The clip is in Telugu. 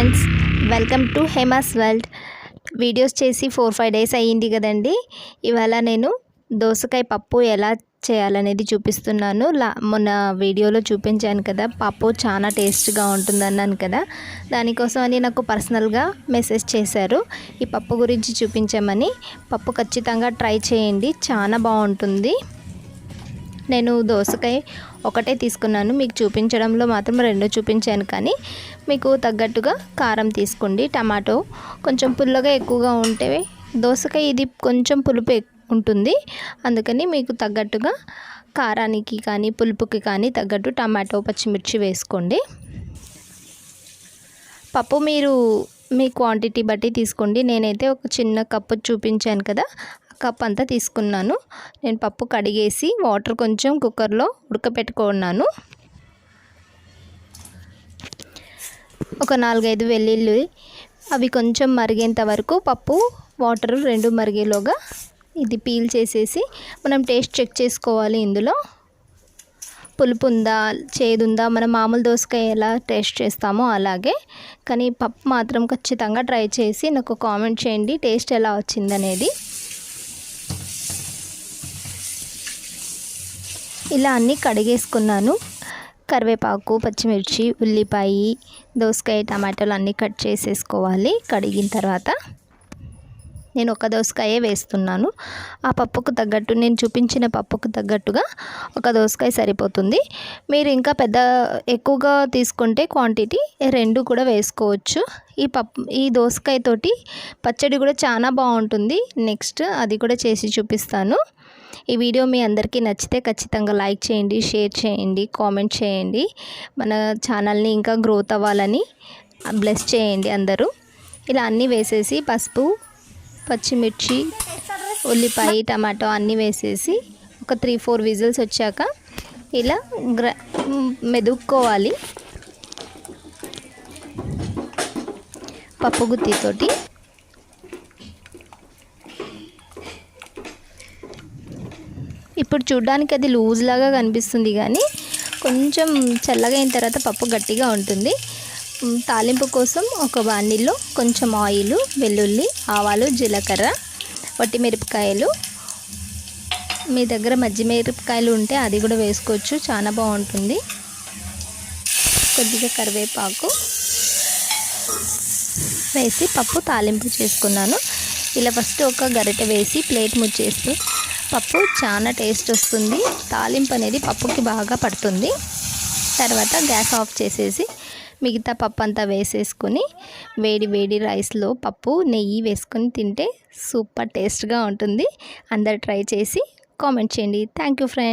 Friends welcome to Hema's world. Videos చేసి ఫోర్ ఫైవ్ డేస్ అయ్యింది కదండి. ఇవాళ నేను దోసకాయ పప్పు ఎలా చేయాలనేది చూపిస్తున్నాను. లా మొన్న వీడియోలో చూపించాను కదా పప్పు చాలా టేస్ట్గా ఉంటుంది అన్నాను కదా. దానికోసం అని నాకు పర్సనల్గా మెసేజ్ చేశారు. ఈ పప్పు గురించి చూపించామని. పప్పు ఖచ్చితంగా ట్రై చేయండి చాలా బాగుంటుంది. నేను దోసకాయ ఒకటే తీసుకున్నాను. మీకు చూపించడంలో మాత్రం రెండు చూపించాను కానీ మీకు తగ్గట్టుగా కారం తీసుకోండి. టమాటో కొంచెం పుల్లగా ఎక్కువగా ఉంటే దోసకాయ ఇది కొంచెం పులుపు ఉంటుంది. అందుకని మీకు తగ్గట్టుగా కారానికి కానీ పులుపుకి కానీ తగ్గట్టు టమాటో పచ్చిమిర్చి వేసుకోండి. పప్పు మీరు మీ క్వాంటిటీ బట్టి తీసుకోండి. నేనైతే ఒక చిన్న కప్పు చూపించాను కదా కప్ అంతా తీసుకున్నాను. నేను పప్పు కడిగేసి వాటర్ కొంచెం కుక్కర్లో ఉడకపెట్టుకున్నాను. ఒక నాలుగైదు వెల్లుల్లి అవి కొంచెం మరిగేంత వరకు పప్పు వాటర్ రెండు మరిగేలోగా ఇది పీల్ చేసేసి మనం టేస్ట్ చెక్ చేసుకోవాలి ఇందులో. పులుపు ఉందా చేదుందా మనం మామూలు దోసకాయ ఎలా టేస్ట్ చేస్తామో అలాగే. కానీ పప్పు మాత్రం ఖచ్చితంగా ట్రై చేసి నాకు కామెంట్ చేయండి టేస్ట్ ఎలా వచ్చిందనేది. ఇలా అన్నీ కడిగేసుకున్నాను. కరివేపాకు పచ్చిమిర్చి ఉల్లిపాయ దోసకాయ టమాటాలు అన్నీ కట్ చేసేసుకోవాలి. కడిగిన తర్వాత నేను ఒక దోసకాయే వేస్తున్నాను. ఆ పప్పుకు తగ్గట్టు నేను చూపించిన పప్పుకు తగ్గట్టుగా ఒక దోసకాయ సరిపోతుంది. మీరు ఇంకా పెద్ద ఎక్కువగా తీసుకుంటే క్వాంటిటీ రెండు కూడా వేసుకోవచ్చు. ఈ పప్పు ఈ దోసకాయతోటి పచ్చడి కూడా చాలా బాగుంటుంది. నెక్స్ట్ అది కూడా చేసి చూపిస్తాను. ఈ వీడియో మీ అందరికీ నచ్చితే ఖచ్చితంగా లైక్ చేయండి షేర్ చేయండి కామెంట్ చేయండి. మన ఛానల్ని ఇంకా గ్రోత్ అవ్వాలని బ్లెస్ చేయండి అందరూ. ఇలా అన్నీ వేసేసి పసుపు పచ్చిమిర్చి ఉల్లిపాయ టమాటో అన్నీ వేసేసి ఒక త్రీ ఫోర్ విజిల్స్ వచ్చాక ఇలా గ్ర మెదుక్కోవాలి. పప్పు గుత్తితోటి. ఇప్పుడు చూడ్డానికి అది లూజ్ లాగా కనిపిస్తుంది కానీ కొంచెం చల్లగా అయిన తర్వాత పప్పు గట్టిగా ఉంటుంది. తాలింపు కోసం ఒక వానిలో కొంచెం ఆయిల్ వెల్లుల్లి ఆవాలు జీలకర్ర మిరపకాయలు. మీ దగ్గర మజ్జి మిరపకాయలు ఉంటే అది కూడా వేసుకోవచ్చు. చాలా బాగుంటుంది. కొద్దిగా కరివేపాకు వేసి పప్పు తాలింపు చేసుకున్నాను. ఇలా ఫస్ట్ ఒక గరిటె వేసి ప్లేట్ ముచ్చేస్తూ పప్పు చాలా టేస్ట్ వస్తుంది. తాలింపు అనేది పప్పుకి బాగా పడుతుంది. తర్వాత గ్యాస్ ఆఫ్ చేసేసి మిగతా పప్పు అంతా వేసేసుకొని వేడి వేడి రైస్లో పప్పు నెయ్యి వేసుకొని తింటే సూపర్ టేస్ట్గా ఉంటుంది. అందరు ట్రై చేసి కామెంట్ చేయండి. Thank you friend